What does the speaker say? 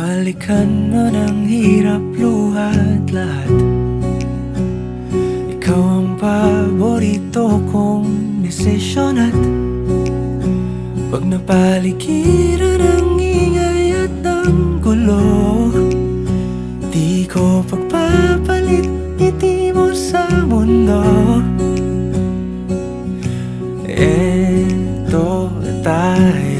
balikan man ang hirap luhat lahat. Ikaw ang paborito kong desisyon at Pag napaligiran ang ingay at ng gulo. Di ko pagpapalit ngiti mo sa mundo. Eto tayo